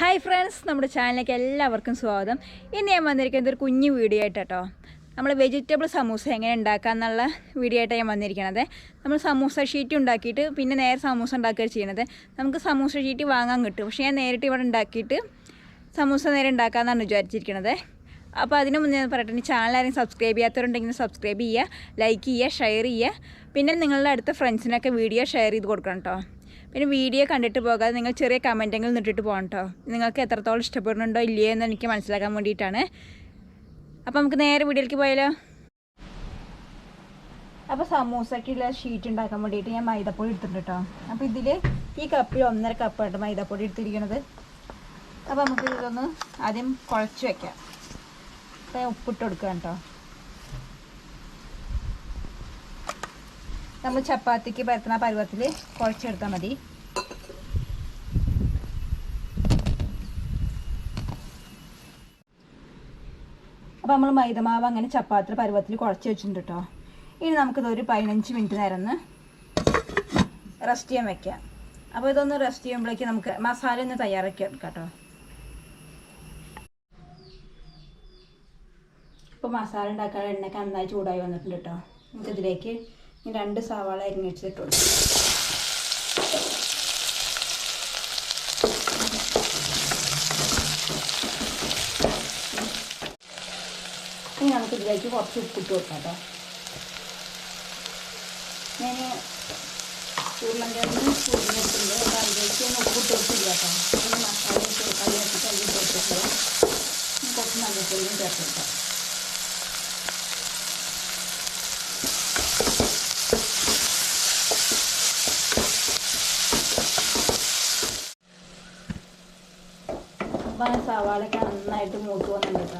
Hi friends നമ്മുടെ ചാനലിലേക്ക് എല്ലാവർക്കും സ്വാഗതം. ഇന്ന് ഞാൻ വന്നിരിക്കുന്നത് ഒരു കുഞ്ഞു വീഡിയോ ആയിട്ട് കേട്ടോ നമ്മൾ വെജിറ്റബിൾ സമൂസ എങ്ങനെ ഉണ്ടാക്കുക എന്നുള്ള വീഡിയോ ആയിട്ടാണ് ഞാൻ വന്നിരിക്കണത്. നമ്മൾ സമൂസ ഷീറ്റ് ഉണ്ടാക്കിയിട്ട് പിന്നെ നേരെ സമൂസ ഉണ്ടാക്കുകയാണ് ചെയ്യണത് നമുക്ക് സമൂസ ഷീറ്റ് വാങ്ങാൻ കിട്ടും. പക്ഷേ ഞാൻ നേരിട്ട് ഇവിടെ ഉണ്ടാക്കിയിട്ട് സമൂസ നേരെ ഉണ്ടാക്കാമെന്നാണ് വിചാരിച്ചിരിക്കണത്. അപ്പോൾ അതിന് മുന്നേ പറയട്ടെ ചാനൽ ആരെങ്കിലും സബ്സ്ക്രൈബ് ചെയ്യാത്തവരുണ്ടെങ്കിൽ സബ്സ്ക്രൈബ് ചെയ്യുക ലൈക്ക് ചെയ്യുക ഷെയർ ചെയ്യുക. പിന്നെ നിങ്ങളുടെ അടുത്ത ഫ്രണ്ട്സിനൊക്കെ വീഡിയോ ഷെയർ ചെയ്ത് കൊടുക്കണം കേട്ടോ പിന്നെ വീഡിയോ കണ്ടിട്ട് പോകാതെ നിങ്ങൾ ചെറിയ കമന്റെങ്കിലും നിന്നിട്ടിട്ട് പോകണം കേട്ടോ നിങ്ങൾക്ക് എത്രത്തോളം ഇഷ്ടപ്പെടുന്നുണ്ടോ ഇല്ലയോ എന്ന് എനിക്ക് മനസ്സിലാക്കാൻ വേണ്ടിയിട്ടാണ്. അപ്പോൾ നമുക്ക് നേരെ വീഡിയോയിലേക്ക് പോയാലോ? അപ്പോൾ സമൂസക്കുള്ള ഷീറ്റ് ഉണ്ടാക്കാൻ വേണ്ടിയിട്ട് ഞാൻ മൈദപ്പൊടി എടുത്തിട്ടുണ്ട് കേട്ടോ അപ്പോൾ ഇതിൽ ഈ കപ്പിൽ ഒന്നര കപ്പായിട്ട് മൈദപ്പൊടി എടുത്തിരിക്കുന്നത് അപ്പോൾ നമുക്ക് ഇതൊന്ന് ആദ്യം കുഴച്ച് വയ്ക്കാം അപ്പോൾ ഉപ്പിട്ട് കൊടുക്കാം കേട്ടോ നമ്മൾ ചപ്പാത്തിക്ക് പരത്തുന്ന പരുവത്തിൽ കുഴച്ചെടുത്താൽ മതി. അപ്പോൾ നമ്മൾ മൈദമാവ് അങ്ങനെ ചപ്പാത്തി പരുവത്തിൽ കുഴച്ച് വെച്ചിട്ടുണ്ട് കേട്ടോ ഇനി നമുക്കിതൊരു പതിനഞ്ച് മിനിറ്റ് നേരം റെസ്റ്റ് ചെയ്യാൻ വെക്കാം. അപ്പോൾ ഇതൊന്ന് റെസ്റ്റ് ചെയ്യുമ്പോഴേക്ക് നമുക്ക് മസാല ഒന്ന് തയ്യാറാക്കി എടുക്കാം കേട്ടോ ഇപ്പോൾ മസാല ഉണ്ടാക്കാൻ എണ്ണയ്ക്ക് നന്നായി ചൂടായി വന്നിട്ടുണ്ട് കേട്ടോ നമുക്കിതിലേക്ക് രണ്ട് സവാള അരിഞ്ഞിട്ടിട്ടുണ്ട്. ഇനി നമുക്ക് ഇതിലേക്ക് കുറച്ച് ഉപ്പിട്ട് കൊടുക്കാം കേട്ടോ ഞാൻ ഒന്ന് ഉപ്പിട്ട് കൊടുത്തില്ല കേട്ടോ മസാല കൊടുക്കാൻ വെച്ചിട്ട് അതിൽ ചേർത്തിട്ട് കുറച്ച് കൊടുക്കാം അപ്പോൾ സവാളയൊക്കെ നന്നായിട്ട് മൂത്ത് വന്നിട്ടുണ്ട് കേട്ടോ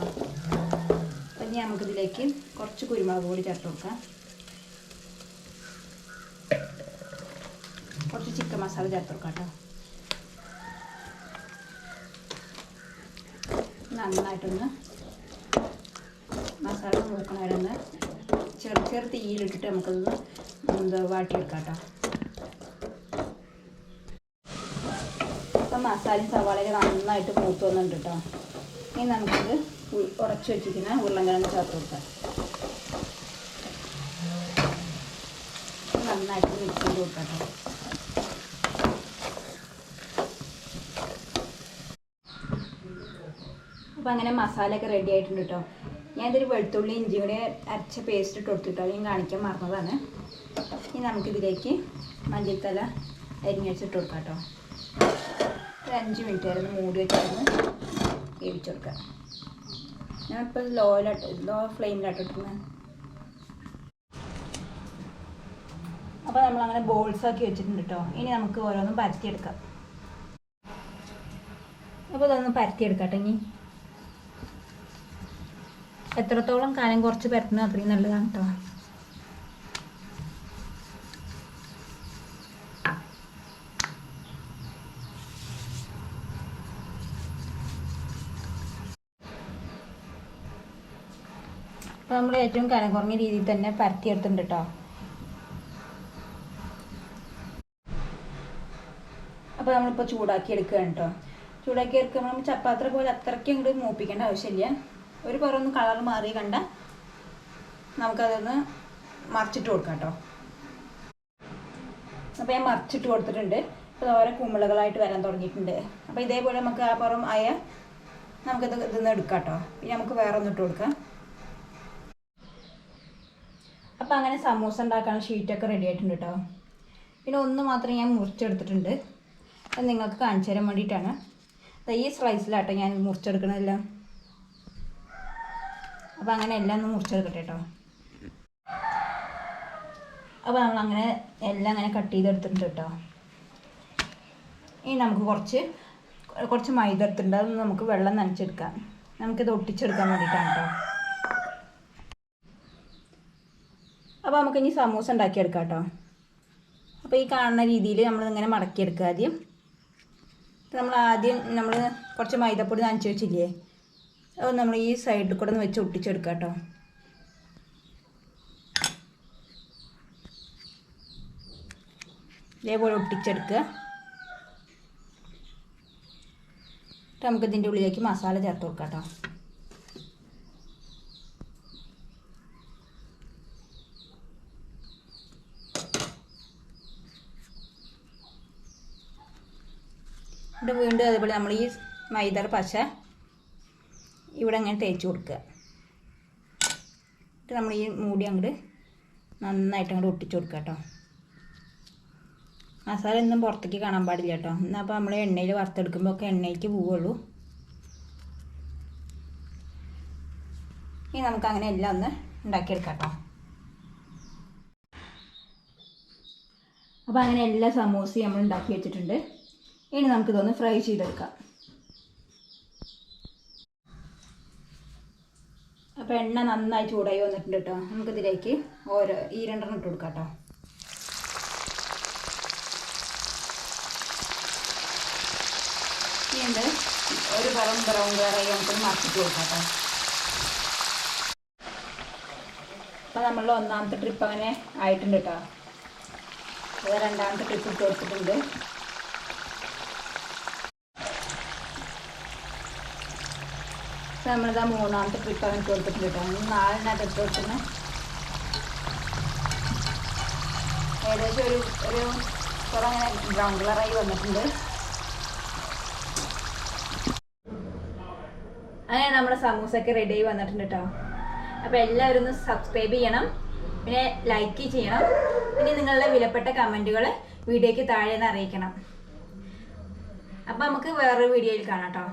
അപ്പം ഇനി നമുക്കിതിലേക്ക് കുറച്ച് കുരുമുളക് പൊടി ചേർത്ത് കൊടുക്കാം. കുറച്ച് ചിക്കൻ മസാല ചേർത്ത് കൊടുക്കാം കേട്ടോ നന്നായിട്ടൊന്ന് മസാല നോക്കണവരൊന്ന് ചെറു ചെറു തീയിലിട്ടിട്ട് നമുക്കൊന്ന് വാട്ടിയെടുക്കാം കേട്ടോ മസാലയും സവാളയൊക്കെ നന്നായിട്ട് മൂത്ത് വന്നിട്ടുണ്ട് കേട്ടോ ഇനി നമുക്കിത് ഉറച്ച് വെച്ചിരിക്കുന്ന ഉരുളൻകിഴങ്ങ് ചേർത്ത് കൊടുക്കാം. നന്നായിട്ട് മിക്സ് ചെയ്ത് കൊടുക്കാം അപ്പം അങ്ങനെ മസാലയൊക്കെ റെഡി ആയിട്ടുണ്ട് കേട്ടോ ഞാൻ ഇതൊരു വെളുത്തുള്ളി ഇഞ്ചി അരച്ച പേസ്റ്റ് ഇട്ട് കൊടുത്തിട്ടോ ഞാൻ കാണിക്കാൻ മറന്നതാണ്. ഇനി നമുക്കിതിലേക്ക് മല്ലിത്തല അരിഞ്ഞടിച്ചിട്ട് കൊടുക്കാം കേട്ടോ ഒരു അഞ്ച് മിനിറ്റ് വരെ മൂടി വെച്ചൊന്ന് വേവിച്ച് കൊടുക്കുക. ഞാനിപ്പോൾ ലോയിലാട്ട് ലോ ഫ്ലെയിമിലാട്ടിട്ടുണ്ട് അപ്പോൾ നമ്മളങ്ങനെ ബോൾസ് ആക്കി വെച്ചിട്ടുണ്ട് കേട്ടോ ഇനി നമുക്ക് ഓരോന്നും പരത്തിയെടുക്കാം. അപ്പോൾ ഇതൊന്ന് പരത്തിയെടുക്കാം ഇനി. എത്രത്തോളം കാലം കുറച്ച് പരത്തുന്നത് അത്രയും നല്ലതാണ് കേട്ടോ അപ്പോൾ നമ്മൾ ഏറ്റവും കനം കുറഞ്ഞ രീതിയിൽ തന്നെ പരത്തിയെടുത്തിട്ടുണ്ട് കേട്ടോ അപ്പോൾ നമ്മളിപ്പോൾ ചൂടാക്കി എടുക്കുകയാണ് കേട്ടോ ചൂടാക്കി എടുക്കുമ്പോൾ നമ്മൾ ചപ്പാത്ര പോലെ അത്രയ്ക്ക് അങ്ങോട്ട് മൂപ്പിക്കേണ്ട ആവശ്യമില്ല. ഒരു പുറമൊന്ന് കളർ മാറി കണ്ട നമുക്കതൊന്ന് മറിച്ചിട്ട് കൊടുക്കാം കേട്ടോ അപ്പോൾ ഞാൻ മറിച്ചിട്ട് കൊടുത്തിട്ടുണ്ട്. ഇപ്പോൾ ഓരോ കുമ്പിളകളായിട്ട് വരാൻ തുടങ്ങിയിട്ടുണ്ട്. അപ്പോൾ ഇതേപോലെ നമുക്ക് ആ പുറം ആയ നമുക്കിത് നിന്ന് എടുക്കാം കേട്ടോ പിന്നെ നമുക്ക് വേറെ ഒന്നിട്ട് കൊടുക്കാം. അപ്പോൾ അങ്ങനെ സമൂസ ഉണ്ടാക്കാനുള്ള ഷീറ്റൊക്കെ റെഡി ആയിട്ടുണ്ട് കേട്ടോ പിന്നെ ഒന്ന് മാത്രം ഞാൻ മുറിച്ചെടുത്തിട്ടുണ്ട്. അത് നിങ്ങൾക്ക് കാണിച്ചു തരാൻ വേണ്ടിയിട്ടാണ്. ഈ സ്ലൈസിലാട്ടോ ഞാൻ മുറിച്ചെടുക്കണതെല്ലാം. അപ്പോൾ അങ്ങനെ എല്ലാം ഒന്ന് മുറിച്ചെടുക്കട്ടെ കേട്ടോ അപ്പോൾ നമ്മൾ അങ്ങനെ എല്ലാം അങ്ങനെ കട്ട് ചെയ്തെടുത്തിട്ടുണ്ട് കേട്ടോ ഇനി നമുക്ക് കുറച്ച് കുറച്ച് മൈദ എടുത്തിട്ടുണ്ട്. അതൊന്ന് നമുക്ക് വെള്ളം നനച്ചെടുക്കാം. നമുക്കിത് ഒട്ടിച്ചെടുക്കാൻ വേണ്ടിയിട്ടാണ് കേട്ടോ അപ്പോൾ നമുക്ക് ഇനി സമൂസ ഉണ്ടാക്കിയെടുക്കാം കേട്ടോ. അപ്പോൾ ഈ കാണുന്ന രീതിയിൽ നമ്മൾ ഇങ്ങനെ മടക്കിയെടുക്കുക ആദ്യം. നമ്മൾ ആദ്യം നമ്മൾ കുറച്ച് മൈദപ്പൊടി നനച്ച് വെച്ചില്ലേ? അത് നമ്മൾ ഈ സൈഡിൽ കൂടെ ഒന്ന് വെച്ച് ഒട്ടിച്ചെടുക്കാം കേട്ടോ. ഇതേപോലെ ഒട്ടിച്ചെടുക്കുക. നമുക്ക് ഇതിന്റെ ഉള്ളിലേക്ക് മസാല ചേർത്ത് കൊടുക്കാം കേട്ടോ. എന്നിട്ട് വീണ്ടും അതേപോലെ നമ്മൾ ഈ മൈദയുടെ പശ ഇവിടെ അങ്ങനെ തേച്ച് കൊടുക്കുക. എന്നിട്ട് നമ്മൾ ഈ മൂടി അങ്ങോട്ട് നന്നായിട്ട് അങ്ങോട്ട് ഒട്ടിച്ച് കൊടുക്കുക കേട്ടോ. മസാല ഒന്നും പുറത്തേക്ക് കാണാൻ പാടില്ല കേട്ടോ. എന്നാൽ അപ്പോൾ നമ്മൾ എണ്ണയിൽ വറുത്തെടുക്കുമ്പോൾ ഒക്കെ എണ്ണയ്ക്ക് പോവുള്ളൂ ഇനി നമുക്ക് അങ്ങനെ എല്ലാം ഒന്ന് ഉണ്ടാക്കിയെടുക്കാം കേട്ടോ. അപ്പോൾ അങ്ങനെ എല്ലാ സമൂസയും നമ്മൾ ഉണ്ടാക്കി വെച്ചിട്ടുണ്ട്. ഇനി നമുക്കിതൊന്ന് ഫ്രൈ ചെയ്തെടുക്കാം. അപ്പോൾ എണ്ണ നന്നായി ചൂടായി വന്നിട്ടുണ്ട് കേട്ടോ. നമുക്കിതിലേക്ക് ഓരോ ഈ രണ്ടെണ്ണം ഇട്ട് കൊടുക്കാം കേട്ടോ. ഒരു ബ്രൗൺ ബ്രൗൺ കളറായി നമുക്കൊന്ന് മറച്ചിട്ട് കൊടുക്കാം കേട്ടോ. നമ്മളുടെ ഒന്നാമത്തെ ട്രിപ്പ് അങ്ങനെ ആയിട്ടുണ്ട് കേട്ടോ. അത് രണ്ടാമത്തെ ട്രിപ്പ് ഇട്ട് കൊടുത്തിട്ടുണ്ട്. നമ്മളിതാ മൂന്നാമത്തെ ട്രിപ്പ് അങ്ങനെ കൊടുത്തിട്ട് കേട്ടോ. നാലെണ്ണായിട്ട് ഇട്ട് കൊടുക്കുന്നത് ഏകദേശം ഒരു ഒരു കുറേ ബ്രൗൺ കളറായി വന്നിട്ടുണ്ട്. അങ്ങനെ നമ്മുടെ സമൂസൊക്കെ റെഡി ആയി വന്നിട്ടുണ്ട് കേട്ടോ. അപ്പോൾ എല്ലാവരും ഒന്ന് സബ്സ്ക്രൈബ് ചെയ്യണം. പിന്നെ ലൈക്ക് ചെയ്യണം. പിന്നെ നിങ്ങളുടെ വിലപ്പെട്ട കമന്റുകൾ വീഡിയോയ്ക്ക് താഴെ നിന്ന് അറിയിക്കണം. അപ്പോൾ നമുക്ക് വേറൊരു വീഡിയോയിൽ കാണാം കേട്ടോ.